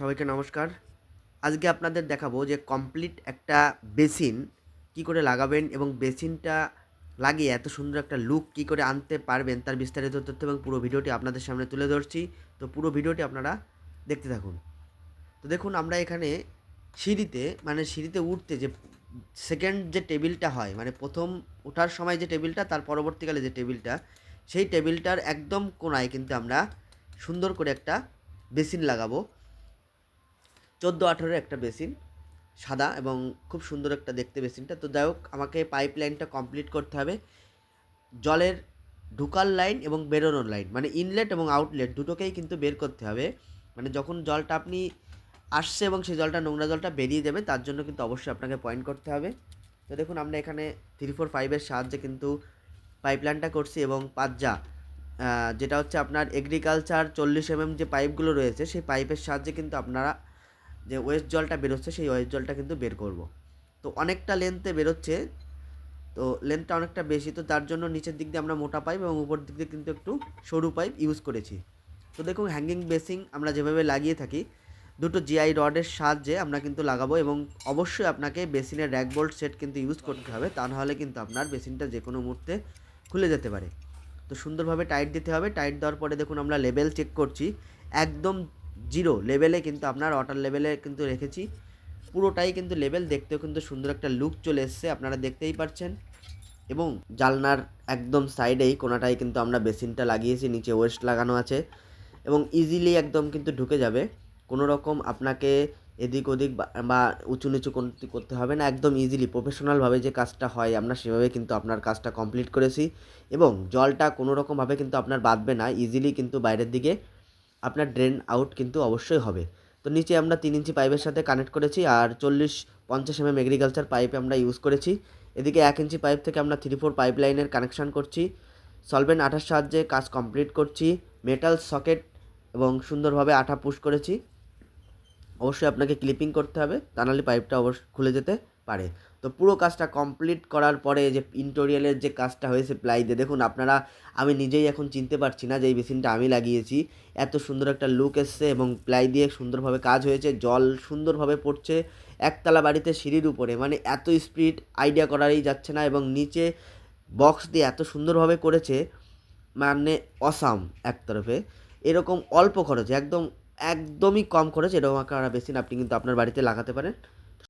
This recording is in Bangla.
সবাইকে নমস্কার। আজকে আপনাদের দেখাবো যে কমপ্লিট একটা বেসিন কি করে লাগাবেন এবং বেসিনটা লাগিয়ে এত সুন্দর একটা লুক কি করে আনতে পারবেন তার বিস্তারিত তথ্য এবং পুরো ভিডিওটি আপনাদের সামনে তুলে ধরছি। তো পুরো ভিডিওটি আপনারা দেখতে থাকুন। তো দেখুন, আমরা এখানে সিঁড়িতে মানে সিঁড়িতে উঠতে যে সেকেন্ড যে টেবিলটা হয় মানে প্রথম ওঠার সময় যে টেবিলটা, তার পরবর্তীকালে যে টেবিলটা, সেই টেবিলটার একদম কোনায় কিন্তু আমরা সুন্দর করে একটা বেসিন লাগাবো। চোদ্দ আঠেরোর একটা বেসিন, সাদা এবং খুব সুন্দর একটা দেখতে বেসিনটা। তো যাই হোক, আমাকে পাইপ লাইনটা কমপ্লিট করতে হবে। জলের ঢুকার লাইন এবং বেরোনোর লাইন মানে ইনলেট এবং আউটলেট দুটোকেই কিন্তু বের করতে হবে। মানে যখন জলটা আপনি আসছে এবং সেই জলটা নোংরা জলটা বেরিয়ে যাবে, তার জন্য কিন্তু অবশ্যই আপনাকে পয়েন্ট করতে হবে। তো দেখুন, আমরা এখানে থ্রি ফোর ফাইভের সাহায্যে কিন্তু পাইপলাইনটা করছি এবং পাজ্জা যেটা হচ্ছে আপনার এগ্রিকালচার চল্লিশ এমএম যে পাইপগুলো রয়েছে, সেই পাইপের সাহায্যে কিন্তু আপনারা যে ওয়েস্ট জলটা বেরোচ্ছে, সেই ওয়েস্ট জলটা কিন্তু বের করব। তো অনেকটা লেন্থে বেরোচ্ছে, তো লেন্থটা অনেকটা বেশি, তো তার জন্য নিচের দিক দিয়ে আমরা মোটা পাইপ এবং উপর দিক দিয়ে কিন্তু একটু সরু পাইপ ইউজ করেছি। তো দেখুন হ্যাঙ্গিং বেসিং আমরা যেভাবে লাগিয়ে থাকি, দুটো জিআই রডের সাহায্যে আমরা কিন্তু লাগাবো এবং অবশ্যই আপনাকে বেসিনের র্যাক বোল্ট সেট কিন্তু ইউজ করতে হবে, তা নাহলে কিন্তু আপনার বেসিনটা যে কোনো মুহূর্তে খুলে যেতে পারে। তো সুন্দরভাবে টাইট দিতে হবে টাইট দেওয়ার পরে দেখুন আমরা লেভেল চেক করছি, একদম জিরো লেভেলে কিন্তু আপনার ওয়াটার লেভেলে কিন্তু রেখেছি। পুরোটাই কিন্তু লেভেল দেখতেও কিন্তু সুন্দর একটা লুক চলে এসছে, আপনারা দেখতেই পাচ্ছেন এবং জালনার একদম সাইডেই কোনাটাই কিন্তু আমরা বেসিনটা লাগিয়েছি, নিচে ওয়েস্ট লাগানো আছে। এবং ইজিলি একদম কিন্তু ঢুকে যাবে। কোনো রকম আপনাকে এদিক ওদিক বা- উঁচু নিচু করতে হবে না, একদম ইজিলি প্রফেশনালভাবে যে কাজটা হয়, আমরা সেভাবে কিন্তু আপনার কাজটা কমপ্লিট করেছি। এবং জলটা কোনো রকমভাবে কিন্তু আপনার বাঁধবে না ইজিলি কিন্তু বাইরের দিকে। আপনার ড্রেন আউট কিন্তু অবশ্যই হবে। তো নিচে আমরা তিন ইঞ্চি পাইপের সাথে কানেক্ট করেছি আর চল্লিশ পঞ্চাশ এমএম এগ্রিকালচার পাইপ আমরা ইউজ করেছি। এদিকে এক ইঞ্চি পাইপ থেকে আমরা থ্রি ফোর পাইপ লাইনের কানেকশান করছি। সলভেন্ট আঠার সাহায্যে কাজ কমপ্লিট করছি। মেটাল সকেট এবং সুন্দরভাবে আঠা পুশ করেছি। অবশ্যই আপনাকে ক্লিপিং করতে হবে। তা নাহলে পাইপটা অবশ্য খুলে যেতে পারে। তো পুরো কাজটা কমপ্লিট করার পরে যে ইন্টোরিয়ালের যে কাজটা হয়েছে প্লাই দিয়ে, দেখুন আপনারা, আমি নিজেই এখন চিনতে পারছি না যে এই মেশিনটা আমি লাগিয়েছি। এত সুন্দর একটা লুক এসছে এবং প্লাই দিয়ে সুন্দরভাবে কাজ হয়েছে, জল সুন্দরভাবে পড়ছে, একতলা বাড়িতে সিঁড়ির উপরে। মানে এত স্পিড আইডিয়া করারই যাচ্ছে না এবং নিচে বক্স দিয়ে এত সুন্দরভাবে করেছে মানে অসাম এক তরফে এরকম অল্প খরচে, একদম, একদমই কম খরচ, এরকম আকার বেসিন আপনি কিন্তু আপনার বাড়িতে লাগাতে পারেন।